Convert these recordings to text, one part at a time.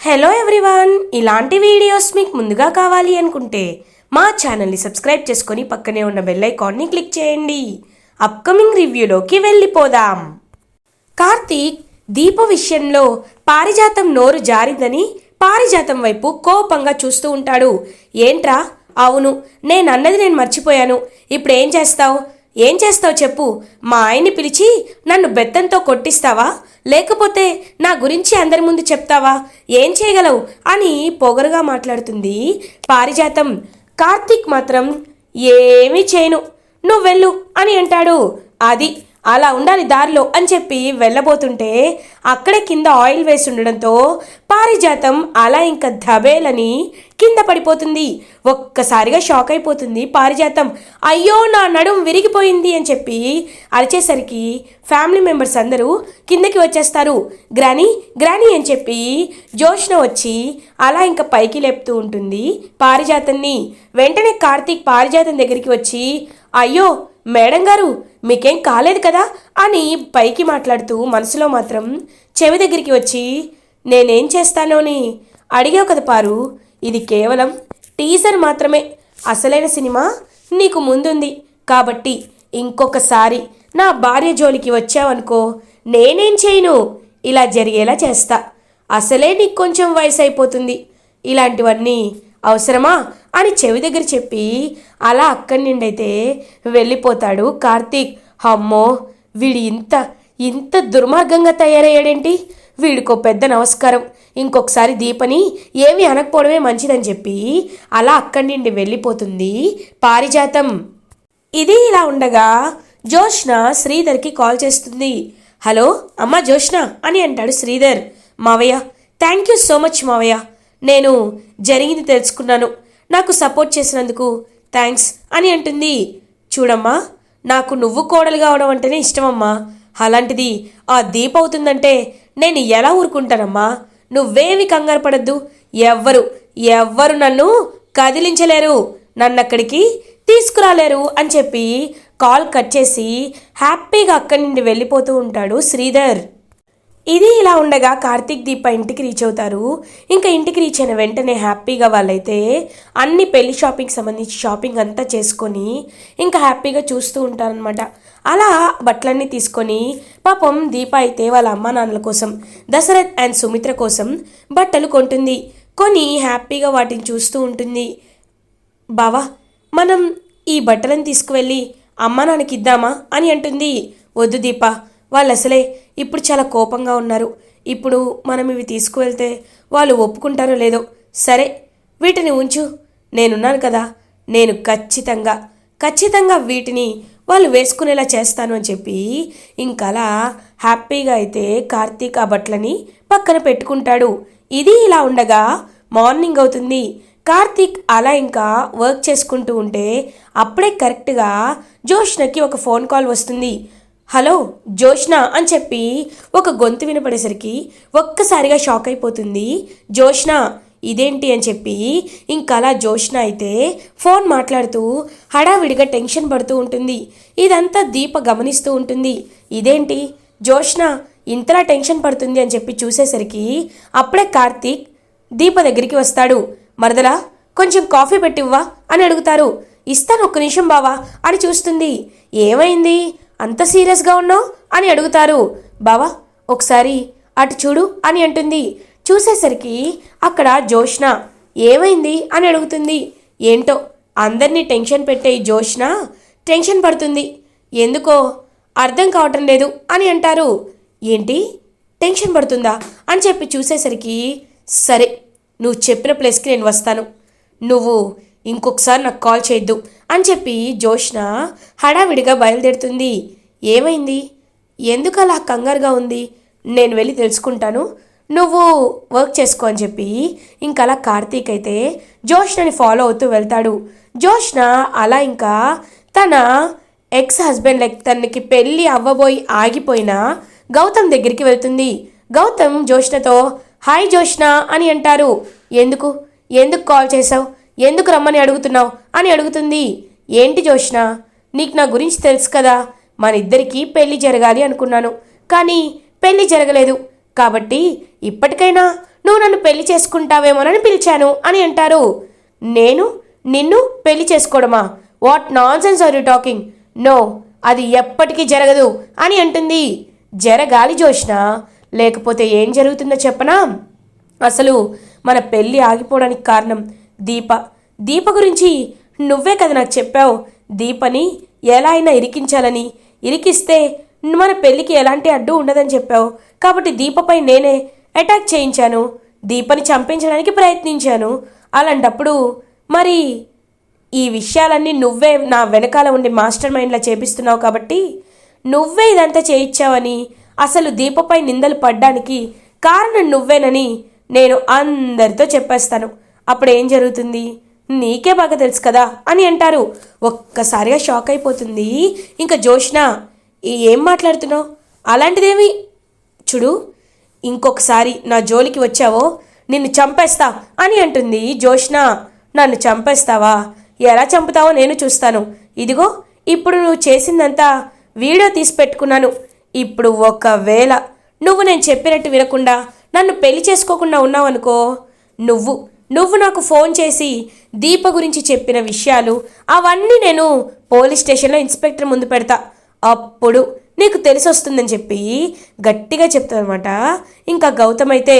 Hello everyone ఇలాంటి videos మీకు ముందుగా కావాలి అనుకుంటే మా ఛానల్ని సబ్స్క్రైబ్ చేసుకొని పక్కనే ఉన్న బెల్ ఐకాన్ని క్లిక్ చేయండి. అప్కమింగ్ రివ్యూలోకి వెళ్ళిపోదాం. కార్తీక్ దీప విషయంలో పారిజాతం నోరు జారిందని పారిజాతం వైపు కోపంగా చూస్తూ ఉంటాడు. ఏంట్రా? అవును నేను అన్నది నేను మర్చిపోయాను. ఇప్పుడు ఏం చేస్తావు? ఏం చేస్తావు చెప్పు? మా ఆయన్ని పిలిచి నన్ను బెత్తంతో కొట్టిస్తావా? లేకపోతే నా గురించి అందరి ముందు చెప్తావా? ఏం చేయగలవు? అని పొగరుగా మాట్లాడుతుంది పారిజాతం. కార్తీక్ మాత్రం ఏమీ చేయను. నువ్వు వెళ్ళు అని అంటాడు. అది అలా ఉండాలి దారిలో అని చెప్పి వెళ్ళబోతుంటే అక్కడే కింద ఆయిల్ వేసి ఉండడంతో పారిజాతం అలా ఇంకా ధబేలని కింద పడిపోతుంది. ఒక్కసారిగా షాక్ అయిపోతుంది పారిజాతం. అయ్యో నా నడుం విరిగిపోయింది అని చెప్పి అరిచేసరికి ఫ్యామిలీ మెంబర్స్ అందరూ కిందకి వచ్చేస్తారు. గ్రానీ గ్రానీ అని చెప్పి జోష్న వచ్చి అలా ఇంకా పైకి లేపుతూ ఉంటుంది పారిజాతన్ని వెంటనే కార్తీక్ పారిజాతం దగ్గరికి వచ్చి అయ్యో మేడం గారు మీకేం కాలేదు కదా? అని పైకి మాట్లాడుతూ మనసులో మాత్రం చెవి దగ్గరికి వచ్చి నేనేం చేస్తానోని అడిగావు కదా పారు. ఇది కేవలం టీజర్ మాత్రమే. అసలైన సినిమా నీకు ముందుంది. కాబట్టి ఇంకొకసారి నా భార్య జోలికి వచ్చావనుకో నేనేం చేయను? ఇలా జరిగేలా చేస్తా. అసలే నీకు కొంచెం వయసు అయిపోతుంది ఇలాంటివన్నీ అవసరమా? అని చెవి దగ్గర చెప్పి అలా అక్కడి నుండి అయితే వెళ్ళిపోతాడు కార్తీక్. అమ్మో వీడి ఇంత ఇంత దుర్మార్గంగా తయారయ్యాడేంటి? వీడికో పెద్ద నమస్కారం. ఇంకొకసారి దీపని ఏమీ అనకపోవడమే మంచిదని చెప్పి అలా అక్కడి నుండి వెళ్ళిపోతుంది పారిజాతం. ఇది ఇలా ఉండగా జోష్న శ్రీధర్కి కాల్ చేస్తుంది. హలో అమ్మ జోష్న అని అంటాడు శ్రీధర్. మావయ్య థ్యాంక్ యూ సో మచ్ మావయ్య. నేను జరిగింది తెలుసుకున్నాను. నాకు సపోర్ట్ చేసినందుకు థ్యాంక్స్ అని అంటుంది. చూడమ్మా నాకు నువ్వు కోడలు కావడం అంటేనే ఇష్టమమ్మా. అలాంటిది ఆ దీప అవుతుందంటే నేను ఎలా ఊరుకుంటానమ్మా? నువ్వేమి కంగారు పడద్దు. ఎవ్వరు ఎవ్వరు నన్ను కదిలించలేరు. నన్ను అక్కడికి తీసుకురాలేరు అని చెప్పి కాల్ కట్ చేసి హ్యాపీగా అక్కడి నుండి వెళ్ళిపోతూ ఉంటాడు శ్రీధర్. ఇది ఇలా ఉండగా కార్తీక్ దీప ఇంటికి రీచ్ అవుతారు. ఇంకా ఇంటికి రీచ్ అయిన వెంటనే హ్యాపీగా వాళ్ళైతే అన్ని పెళ్ళి షాపింగ్ సంబంధించి షాపింగ్ అంతా చేసుకొని ఇంకా హ్యాపీగా చూస్తూ ఉంటారనమాట అలా బట్టలన్నీ తీసుకొని పాపం దీప అయితే వాళ్ళ అమ్మా నాన్నల కోసం దశరథ్ అండ్ సుమిత్ర కోసం బట్టలు కొంటుంది. కొని హ్యాపీగా వాటిని చూస్తూ ఉంటుంది. బావా మనం ఈ బట్టలను తీసుకువెళ్ళి అమ్మా నాన్నకి ఇద్దామా అని అంటుంది. వద్దు దీప వాళ్ళు అసలే ఇప్పుడు చాలా కోపంగా ఉన్నారు. ఇప్పుడు మనం ఇవి తీసుకువెళ్తే వాళ్ళు ఒప్పుకుంటారో లేదో సరే వీటిని ఉంచు. నేనున్నాను కదా. నేను ఖచ్చితంగా ఖచ్చితంగా వీటిని వాళ్ళు వేసుకునేలా చేస్తాను అని చెప్పి ఇంకలా హ్యాపీగా అయితే కార్తీక్ ఆ బట్టలని పక్కన పెట్టుకుంటాడు. ఇది ఇలా ఉండగా మార్నింగ్ అవుతుంది. కార్తీక్ అలా ఇంకా వర్క్ చేసుకుంటూ ఉంటే అప్పుడే కరెక్ట్గా జోష్నకి ఒక ఫోన్ కాల్ వస్తుంది. హలో జోష్న అని చెప్పి ఒక గొంతు వినపడేసరికి ఒక్కసారిగా షాక్ అయిపోతుంది. జోష్న ఇదేంటి అని చెప్పి ఇంకలా జోష్న అయితే ఫోన్ మాట్లాడుతూ హడావిడిగా టెన్షన్ పడుతూ ఉంటుంది. ఇదంతా దీప గమనిస్తూ ఉంటుంది. ఇదేంటి? జోష్న ఇంతలా టెన్షన్ పడుతుంది అని చెప్పి చూసేసరికి అప్పుడే కార్తీక్ దీప దగ్గరికి వస్తాడు. మరదలా కొంచెం కాఫీ పెట్టివ్వా అని అడుగుతారు. ఇస్తాను ఒక్క నిమిషం బావా అని చూస్తుంది. ఏమైంది? అంత సీరియస్గా ఉన్నావు? అని అడుగుతారు. బావా ఒకసారి అటు చూడు అని అంటుంది. చూసేసరికి అక్కడ జోష్న ఏమైంది అని అడుగుతుంది. ఏంటో అందరినీ టెన్షన్ పెట్టే జోష్న టెన్షన్ పడుతుంది. ఎందుకో అర్థం కావటం లేదు అని అంటారు. ఏంటి? టెన్షన్ పడుతుందా? అని చెప్పి చూసేసరికి సరే నువ్వు చెప్పిన ప్లేస్కి నేను వస్తాను. నువ్వు ఇంకొకసారి నాకు కాల్ చేయొద్దు. అని చెప్పి జోష్న హడావిడిగా బయలుదేరుతుంది. ఏమైంది? ఎందుకు అలా కంగారుగా ఉంది? నేను వెళ్ళి తెలుసుకుంటాను. నువ్వు వర్క్ చేసుకో అని చెప్పి ఇంకలా కార్తీక్ అయితే జోష్నని ఫాలో అవుతూ వెళ్తాడు. జోష్న అలా ఇంకా తన ఎక్స్ హస్బెండ్ లైక్ తనకి పెళ్ళి అవ్వబోయి ఆగిపోయిన గౌతమ్ దగ్గరికి వెళ్తుంది. గౌతమ్ జోష్నతో హాయ్ జోష్న అని అంటారు. ఎందుకు? ఎందుకు కాల్ చేసావు ఎందుకు రమ్మని అడుగుతున్నావు? అని అడుగుతుంది. ఏంటి జోష్న నీకు నా గురించి తెలుసు కదా. మన ఇద్దరికీ పెళ్ళి జరగాలి అనుకున్నాను. కానీ పెళ్ళి జరగలేదు. కాబట్టి ఇప్పటికైనా నువ్వు నన్ను పెళ్ళి చేసుకుంటావేమోనని పిలిచాను అని అంటారు. నేను? నిన్ను పెళ్ళి చేసుకోవడమా? What nonsense are you talking? No అది ఎప్పటికీ జరగదు అని అంటుంది. జరగాలి జోష్న లేకపోతే ఏం జరుగుతుందో చెప్పనా? అసలు మన పెళ్ళి ఆగిపోవడానికి కారణం దీప. దీప గురించి నువ్వే కదా నాకు చెప్పావు. దీపని ఎలా అయినా ఇరికించాలని. ఇరికిస్తే మన పెళ్ళికి ఎలాంటి అడ్డు ఉండదని చెప్పావు. కాబట్టి దీపపై నేనే అటాక్ చేయించాను. దీపని చంపించడానికి ప్రయత్నించాను. అలాంటప్పుడు మరి ఈ విషయాలన్నీ నువ్వే నా వెనకాల ఉండి మాస్టర్ మైండ్లా చేపిస్తున్నావు కాబట్టి నువ్వే ఇదంతా చేయించావని అసలు దీపపై నిందలు పడ్డానికి కారణం నువ్వేనని నేను అందరితో చెప్పేస్తాను. అప్పుడేం జరుగుతుంది? నీకే బాగా తెలుసు కదా అని అంటారు. ఒక్కసారిగా షాక్ అయిపోతుంది. ఇంకా జోష్న ఏం మాట్లాడుతున్నావు? అలాంటిదేమి? చూడు ఇంకొకసారి నా జోలికి వచ్చావో నిన్ను చంపేస్తా అని అంటుంది జోష్న నన్ను చంపేస్తావా? ఎలా చంపుతావో నేను చూస్తాను. ఇదిగో ఇప్పుడు నువ్వు చేసిందంతా వీడియో తీసి పెట్టుకున్నాను. ఇప్పుడు ఒకవేళ నువ్వు నేను చెప్పినట్టు వినకుండా నన్ను పెళ్ళి చేసుకోకుండా ఉన్నావనుకో నువ్వు నువ్వు నాకు ఫోన్ చేసి దీప గురించి చెప్పిన విషయాలు అవన్నీ నేను పోలీస్ స్టేషన్లో ఇన్స్పెక్టర్ ముందు పెడతా. అప్పుడు నీకు తెలిసి వస్తుందని చెప్పి గట్టిగా చెప్తానమాట. ఇంకా గౌతమ్ అయితే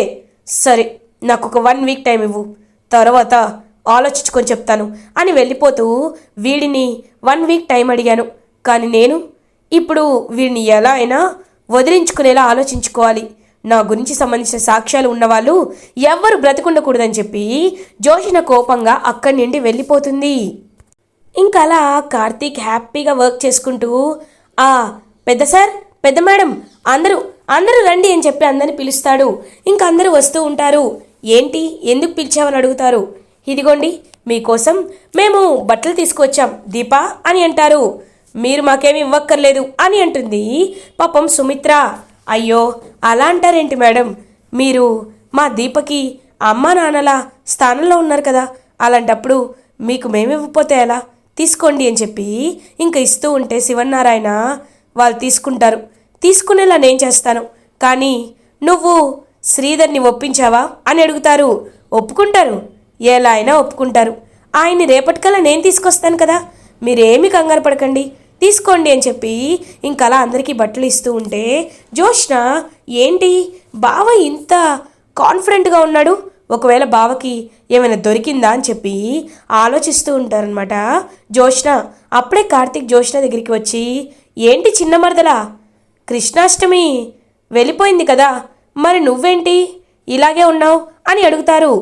సరే నాకు ఒక వన్ వీక్ టైం ఇవ్వు. తర్వాత ఆలోచించుకొని చెప్తాను అని వెళ్ళిపోతూ వీడిని వన్ వీక్ టైం అడిగాను. కానీ నేను ఇప్పుడు వీడిని ఎలా అయినా వదిలించుకునేలా ఆలోచించుకోవాలి. నా గురించి సంబంధించిన సాక్ష్యాలు ఉన్నవాళ్ళు ఎవ్వరు బ్రతికుండకూడదని చెప్పి జోషిన కోపంగా అక్కడి నుండి వెళ్ళిపోతుంది. ఇంకా అలా కార్తీక్ హ్యాపీగా వర్క్ చేసుకుంటూ ఆ పెద్ద సార్ పెద్ద మేడం అందరూ అందరూ రండి అని చెప్పి అందరిని పిలుస్తాడు. ఇంకా అందరూ వస్తూ ఉంటారు. ఏంటి ఎందుకు పిలిచావని అడుగుతారు. ఇదిగోండి మీకోసం మేము బట్టలు తీసుకువచ్చాం దీపా అని అంటారు. మీరు మాకేమి ఇవ్వక్కర్లేదు అని అంటుంది పాపం సుమిత్ర. అయ్యో అలా అంటారేంటి మేడం? మీరు మా దీపకి అమ్మా నాన్నల స్థానంలో ఉన్నారు కదా అలాంటప్పుడు మీకు మేమివ్వకపోతే ఎలా? తీసుకోండి అని చెప్పి ఇంకా ఇస్తూ ఉంటే శివన్నారాయణ వాళ్ళు తీసుకుంటారు. తీసుకునేలా నేను చేస్తాను. కానీ నువ్వు శ్రీధర్ని ఒప్పించావా అని అడుగుతారు. ఒప్పుకుంటారు. ఎలా అయినా ఒప్పుకుంటారు. ఆయన్ని రేపటికల్లా నేను తీసుకొస్తాను కదా. మీరేమి కంగారు పడకండి. తీసుకోండి అని చెప్పి ఇంకలా అలా అందరికీ బట్టలు ఇస్తూ ఉంటే జోష్న ఏంటి? బావ ఇంత కాన్ఫిడెంట్గా ఉన్నాడు? ఒకవేళ బావకి ఏమైనా దొరికిందా? అని చెప్పి ఆలోచిస్తూ ఉంటారనమాట జోష్న అప్పుడే కార్తీక్ జోష్న దగ్గరికి వచ్చి ఏంటి చిన్న మరదలా? కృష్ణాష్టమి వెళ్ళిపోయింది కదా మరి నువ్వేంటి? ఇలాగే ఉన్నావు? అని అడుగుతారు.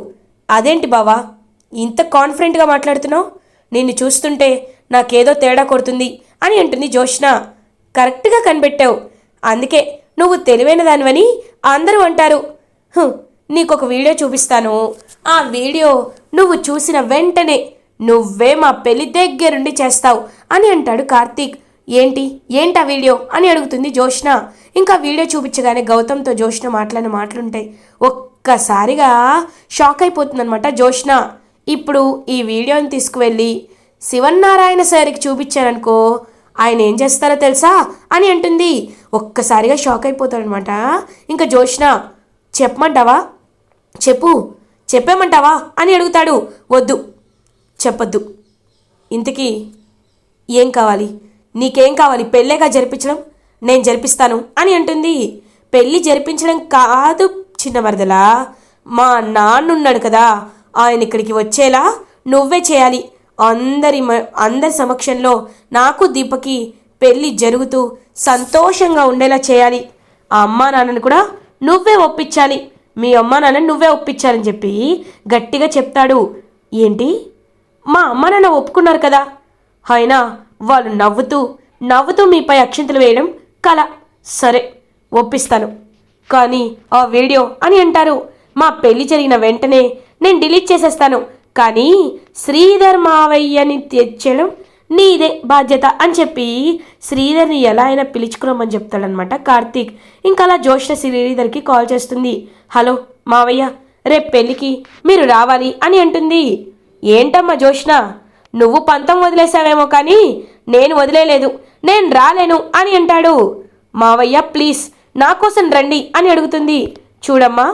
అదేంటి బావా? ఇంత కాన్ఫిడెంట్గా మాట్లాడుతున్నావు? నిన్ను చూస్తుంటే నాకేదో తేడా కొడుతుంది. అని అంటుంది జోష్న కరెక్ట్గా కనిపెట్టావు. అందుకే నువ్వు తెలివైన దానివని అందరూ అంటారు. నీకు ఒక వీడియో చూపిస్తాను. ఆ వీడియో నువ్వు చూసిన వెంటనే నువ్వే మా పెళ్ళి దగ్గరుండి చేస్తావు అని అంటాడు కార్తీక్. ఏంటి? ఏంటి ఆ వీడియో? అని అడుగుతుంది జోష్న ఇంకా వీడియో చూపించగానే గౌతమ్తో జోష్న మాట్లాడిన మాటలుంటాయి. ఒక్కసారిగా షాక్ అయిపోతుందనమాట జోష్న ఇప్పుడు ఈ వీడియోని తీసుకువెళ్ళి శివన్నారాయణ సార్కి చూపించాననుకో ఆయన ఏం చేస్తారో తెలుసా? అని అంటుంది. ఒక్కసారిగా షాక్ అయిపోతాడనమాట. ఇంకా జోష్న చెప్పమంటావా? చెప్పు. చెప్పేమంటావా? అని అడుగుతాడు. వద్దు. చెప్పొద్దు. ఇంతకీ ఏం కావాలి? నీకేం కావాలి? పెళ్ళేగా జరిపించడం? నేను జరిపిస్తాను. అని అంటుంది. పెళ్ళి జరిపించడం కాదు చిన్న వరదలా మా నాన్నున్నాడు కదా. ఆయన ఇక్కడికి వచ్చేలా నువ్వే చేయాలి. అందరి మ- అందరి సమక్షంలో నాకు దీపకి పెళ్ళి జరుగుతూ సంతోషంగా ఉండేలా చేయాలి. ఆ అమ్మా నాన్నని కూడా నువ్వే ఒప్పించాలి. మీ అమ్మ నాన్నని నువ్వే ఒప్పించాలని చెప్పి గట్టిగా చెప్తాడు. ఏంటి? మా అమ్మ నాన్న ఒప్పుకున్నారు కదా. అయినా వాళ్ళు నవ్వుతూ నవ్వుతూ మీపై అక్షింతలు వేయడం కల. సరే ఒప్పిస్తాను. కానీ ఆ వీడియో అని అంటారు. మా పెళ్ళి జరిగిన వెంటనే నేను డిలీట్ చేసేస్తాను. కానీ శ్రీధర్ మావయ్యని తెచ్చడం నీదే బాధ్యత అని చెప్పి శ్రీధర్ని ఎలా అయినా పిలుచుకురమ్మని చెప్తాడనమాట కార్తీక్. ఇంకా అలా జ్యోష్ణ శ్రీధర్కి కాల్ చేస్తుంది. హలో మావయ్య రేపు పెళ్ళికి మీరు రావాలి అని అంటుంది. ఏంటమ్మా జ్యోష్ణ నువ్వు పంతం వదిలేసావేమో కానీ నేను వదిలేలేదు నేను రాలేను అని అంటాడు. మావయ్య ప్లీజ్ నా కోసం రండి అని అడుగుతుంది. చూడమ్మా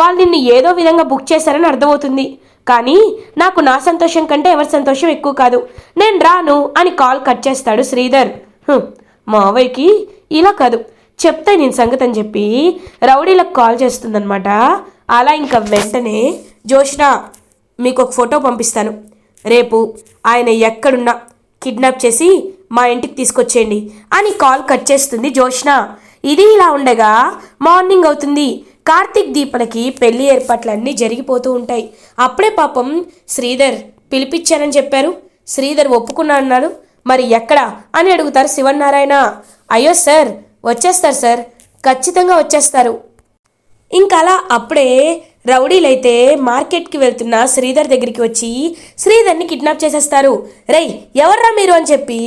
వాళ్ళు నిన్ను ఏదో విధంగా బుక్ చేశారని అర్థమవుతుంది. కానీ నాకు నా సంతోషం కంటే ఎవరి సంతోషం ఎక్కువ కాదు. నేను రాను అని కాల్ కట్ చేస్తాడు శ్రీధర్. మావయ్యకి ఇలా కాదు. చెప్తే నేను సంగతి అని చెప్పి రౌడీలకు కాల్ చేస్తుందనమాట అలా ఇంకా వెంటనే జోష్న మీకు ఒక ఫోటో పంపిస్తాను. రేపు ఆయన ఎక్కడున్నా కిడ్నాప్ చేసి మా ఇంటికి తీసుకొచ్చేయండి అని కాల్ కట్ చేస్తుంది జోష్న. ఇది ఇలా ఉండగా మార్నింగ్ అవుతుంది. కార్తీక్ దీపలకి పెళ్ళి ఏర్పాట్లన్నీ జరిగిపోతూ ఉంటాయి. అప్పుడే పాపం శ్రీధర్ పిలిపించానని చెప్పారు. శ్రీధర్ ఒప్పుకున్నా అన్నాడు. మరి ఎక్కడా? అని అడుగుతారు శివనారాయణ అయ్యో సార్ వచ్చేస్తారు సార్. ఖచ్చితంగా వచ్చేస్తారు. ఇంకా అలా అప్పుడే రౌడీలైతే మార్కెట్కి వెళ్తున్న శ్రీధర్ దగ్గరికి వచ్చి శ్రీధర్ని కిడ్నాప్ చేసేస్తారు. రై ఎవర్రా మీరు? అని చెప్పి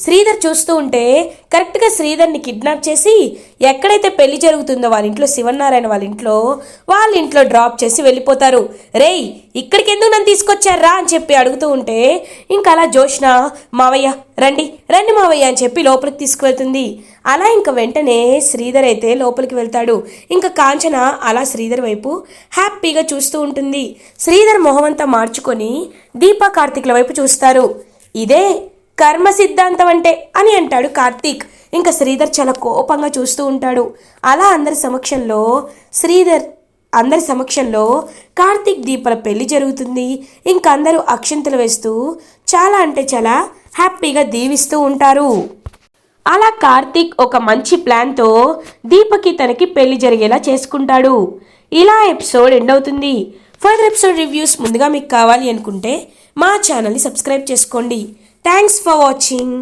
శ్రీధర్ చూస్తూ ఉంటే కరెక్ట్గా శ్రీధర్ని కిడ్నాప్ చేసి ఎక్కడైతే పెళ్ళి జరుగుతుందో వాళ్ళ ఇంట్లో శివనారాయణ వాళ్ళ ఇంట్లో వాళ్ళ ఇంట్లో డ్రాప్ చేసి వెళ్ళిపోతారు. రేయ్ ఇక్కడికి ఎందుకు నన్ను తీసుకొచ్చారా? అని చెప్పి అడుగుతూ ఉంటే ఇంకా అలా జోష్న మావయ్య రండి రండి మావయ్య అని చెప్పి లోపలికి తీసుకువెళ్తుంది. అలా ఇంక వెంటనే శ్రీధర్ అయితే లోపలికి వెళ్తాడు. ఇంకా కాంచన అలా శ్రీధర్ వైపు హ్యాపీగా చూస్తూ ఉంటుంది. శ్రీధర్ మొహమంతా మార్చుకొని దీపా కార్తీక్ల వైపు చూస్తారు. ఇదే కర్మ సిద్ధాంతం అంటే అని అంటాడు కార్తీక్. ఇంకా శ్రీధర్ చాలా కోపంగా చూస్తూ ఉంటాడు. అలా అందరి సమక్షంలో శ్రీధర్ అందరి సమక్షంలో కార్తీక్ దీపల పెళ్ళి జరుగుతుంది. ఇంకా అందరూ అక్షంతలు వేస్తూ చాలా అంటే చాలా హ్యాపీగా దీవిస్తూ ఉంటారు. అలా కార్తీక్ ఒక మంచి ప్లాన్తో దీపకి తనకి పెళ్ళి జరిగేలా చేసుకుంటాడు. ఇలా ఎపిసోడ్ ఎండ్ అవుతుంది. ఫర్దర్ ఎపిసోడ్ రివ్యూస్ ముందుగా మీకు కావాలి అనుకుంటే మా ఛానల్ని సబ్స్క్రైబ్ చేసుకోండి. Thanks for watching.